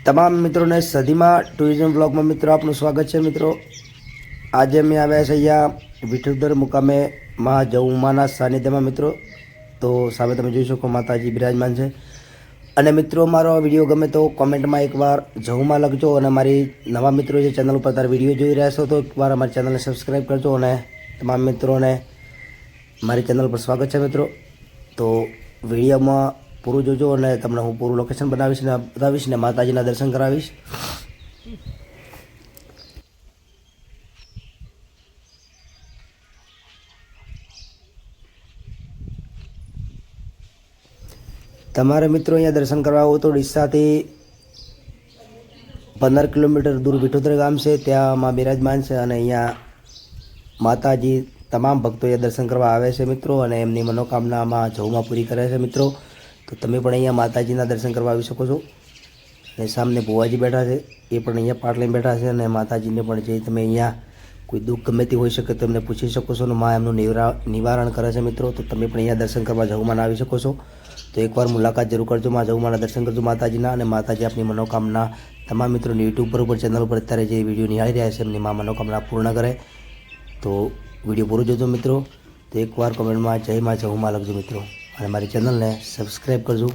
તમામ મિત્રોને સદીમાં ટુરિઝમ બ્લોગમાં મિત્રો આપનું સ્વાગત છે મિત્રો. આજે અમે આવ્યા છે અહીંયા વિઠોદર મુકામે મહા જૌમાના સાનિધ્યમાં મિત્રો. તો સામે તમે જોઈ શકો માતાજી બિરાજમાન છે. અને મિત્રો મારો વીડિયો ગમે તો કોમેન્ટમાં એકવાર જૌમાં લખજો અને મારી નવા મિત્રો જે ચેનલ ઉપર તારા વીડિયો જોઈ રહ્યા છો તો એકવાર અમારી ચેનલને સબસ્ક્રાઈબ કરજો અને તમામ મિત્રોને મારી ચેનલ પર સ્વાગત છે મિત્રો. તો વિડીયોમાં પૂરું જોજો અને તમને હું પૂરું લોકેશન બનાવીશ ને બતાવીશ ને માતાજીના દર્શન કરાવીશ. તમારે મિત્રો અહીંયા દર્શન કરવા આવો તો ડીસાથી પંદર કિલોમીટર દૂર વિઠોદર ગામ છે, ત્યાં માં બિરાજમાન છે અને અહીંયા માતાજી તમામ ભક્તો અહીંયા દર્શન કરવા આવે છે મિત્રો અને એમની મનોકામનામાં જવમાં પૂરી કરે છે મિત્રો. તો તમે પણ અહીંયા માતાજીના દર્શન કરવા આવી શકો છો. અને સામને ભુવાજી બેઠા છે, એ પણ અહીંયા પાટ લઈને બેઠા છે અને માતાજીને પણ જે તમે અહીંયા કોઈ દુઃખ ગમે તે હોઈ શકે તો એમને પૂછી શકો છો અને માં એમનું નિવરા, નિવારણ કરે છે મિત્રો, તો તમે પણ અહીંયા દર્શન કરવા જવમાં આવી શકો છો. તો એકવાર મુલાકાત જરૂર કરજો, માં જવમાના દર્શન કરજો માતાજીના અને માતાજી આપની મનોકામના તમામ મિત્રોની યુટ્યુબ પર ઉપર, ચેનલ ઉપર અત્યારે જે વીડિયો નિહાળી રહ્યા છે એમની માં મનોકામના પૂર્ણ કરે. તો વીડિયો પૂરો જોજો મિત્રો, તો એકવાર કોમેન્ટમાં જય માં જહુમાં લખજો મિત્રો. અને મારી ચેનલને સબસ્ક્રાઈબ કરજો.